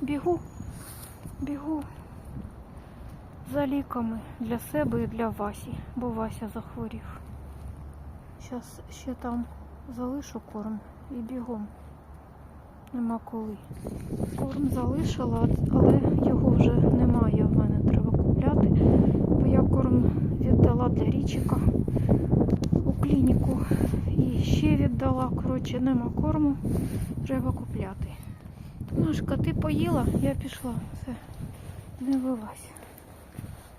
бігу, бігу за ліками для себе і для Васі, бо Вася захворів. Зараз ще там залишу корм і бігом. Нема коли. Корм залишила, але його вже немає в мене, треба купляти. Бо я корм віддала для річика у клініку. І ще віддала. Коротше, нема корму, треба купляти. Машка, ти поїла? Я пішла. Все, не вилазь.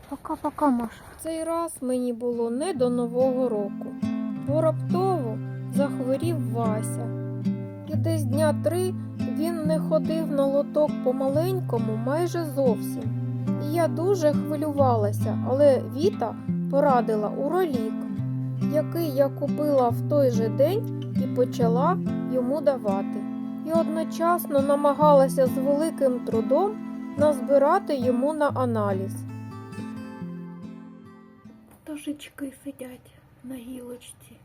Пока-пока, Маша. Цей раз мені було не до Нового року, бо раптово захворів Вася. І десь дня три він не ходив на лоток по-маленькому майже зовсім. І я дуже хвилювалася, але Віта порадила уролік, який я купила в той же день і почала йому давати. І одночасно намагалася з великим трудом назбирати йому на аналіз. Пташечки сидять на гілочці.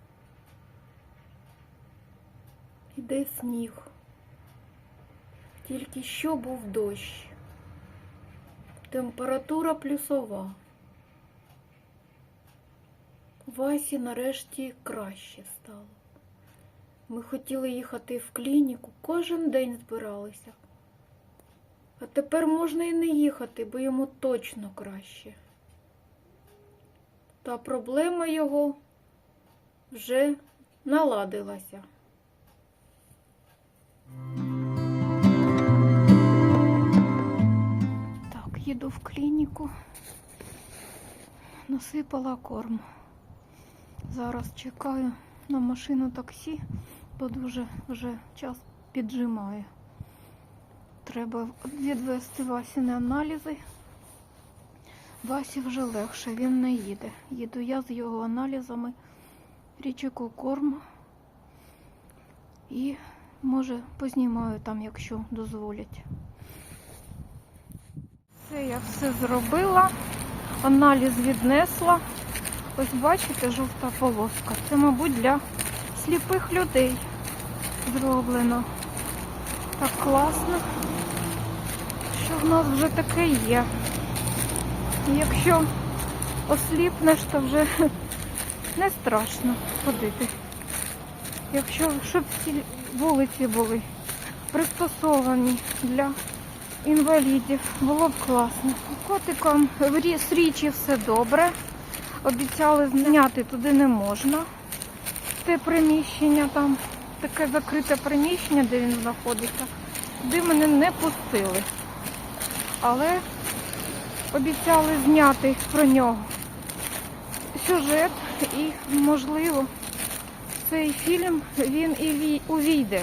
Іде сніг. Тільки що був дощ. Температура плюсова. Васі нарешті краще стало. Ми хотіли їхати в клініку, кожен день збиралися. А тепер можна і не їхати, бо йому точно краще. Та проблема його вже наладилася. Так, їду в клініку. Насипала корм. Зараз чекаю на машину таксі, бо дуже вже час піджимає. Треба відвести Васіни аналізи. Васі вже легше, він не їде. Їду я з його аналізами, річику корм. І, може, познімаю там, якщо дозволять. Це я все зробила. Аналіз віднесла. Ось бачите, жовта полоска. Це, мабуть, для сліпих людей зроблено. Так класно, що в нас вже таке є. Якщо осліпнеш, то вже не страшно ходити. Якщо щоб ці вулиці були пристосовані для інвалідів, було б класно. Котикам з річі все добре. Обіцяли зняти туди не можна. Те приміщення там, таке закрите приміщення, де він знаходиться, туди мене не пустили. Але обіцяли зняти про нього сюжет і, можливо, цей фільм він і увійде.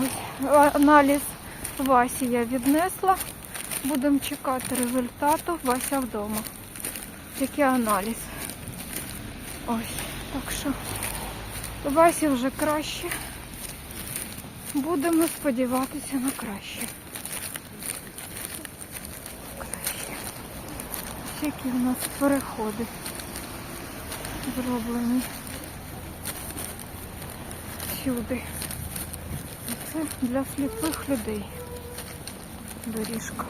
Ось аналіз Васі я віднесла. Будемо чекати результату. Вася вдома. Який аналіз. Ось, так що Васі вже краще. Будемо сподіватися на краще. краще. Які в нас переходи зроблені сюди. Це для сліпих людей доріжка.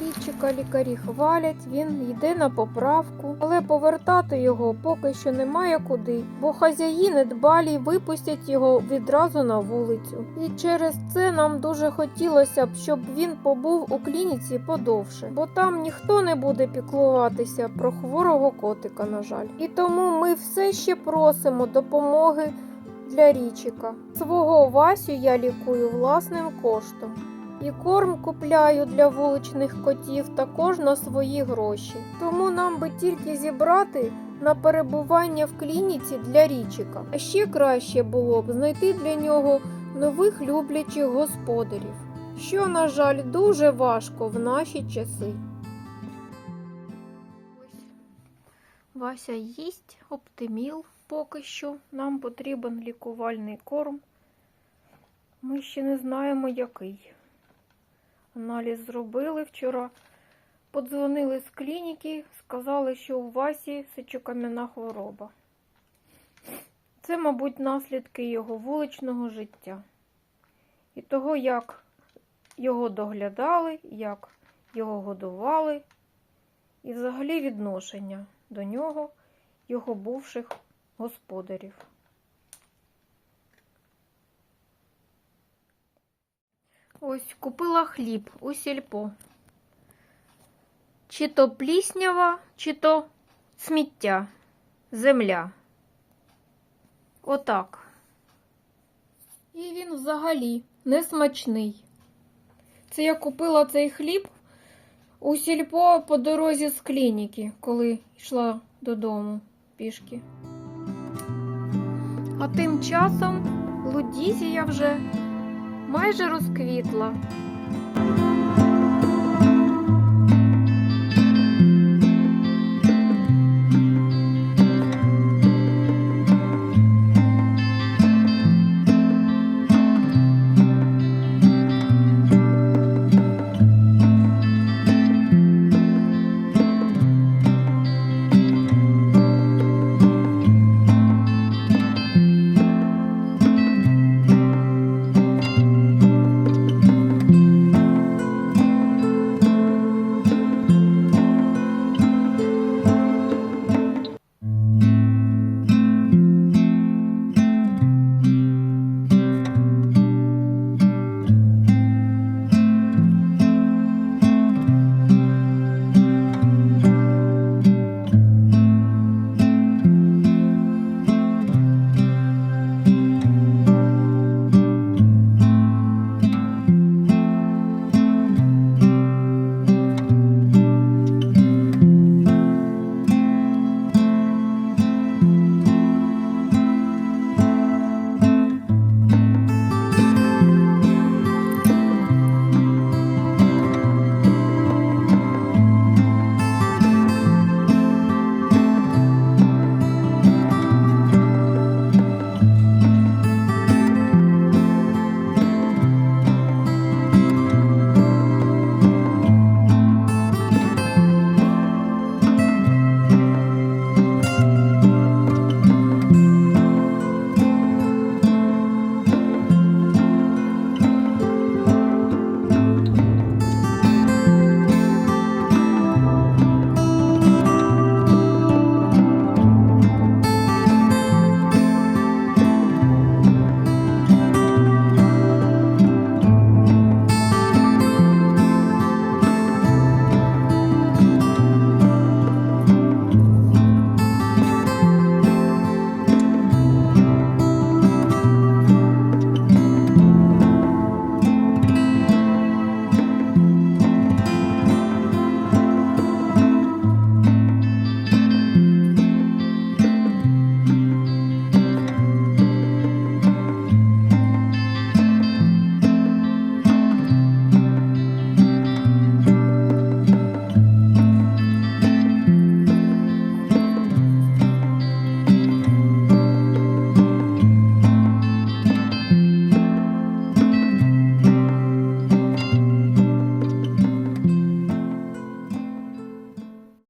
Річика лікарі хвалять, він йде на поправку, але повертати його поки що немає куди, бо хазяїни дбалі випустять його відразу на вулицю. І через це нам дуже хотілося б, щоб він побув у клініці подовше, бо там ніхто не буде піклуватися про хворого котика, на жаль. І тому ми все ще просимо допомоги для річика. Свого Васю я лікую власним коштом. І корм купляю для вуличних котів також на свої гроші. Тому нам би тільки зібрати на перебування в клініці для річика. А ще краще було б знайти для нього нових люблячих господарів, що, на жаль, дуже важко в наші часи. Вася їсть оптиміл поки що. Нам потрібен лікувальний корм. Ми ще не знаємо, який. Аналіз зробили вчора. Подзвонили з клініки, сказали, що у Васі сечокам'яна хвороба. Це, мабуть, наслідки його вуличного життя. І того, як його доглядали, як його годували, і взагалі відношення до нього його бувших господарів. Ось купила хліб у сільпо. Чи то пліснява, чи то сміття, земля. Отак. І він взагалі несмачний. Це я купила цей хліб у сільпо по дорозі з клініки, коли йшла додому пішки. А тим часом лудізія вже майже розквітла.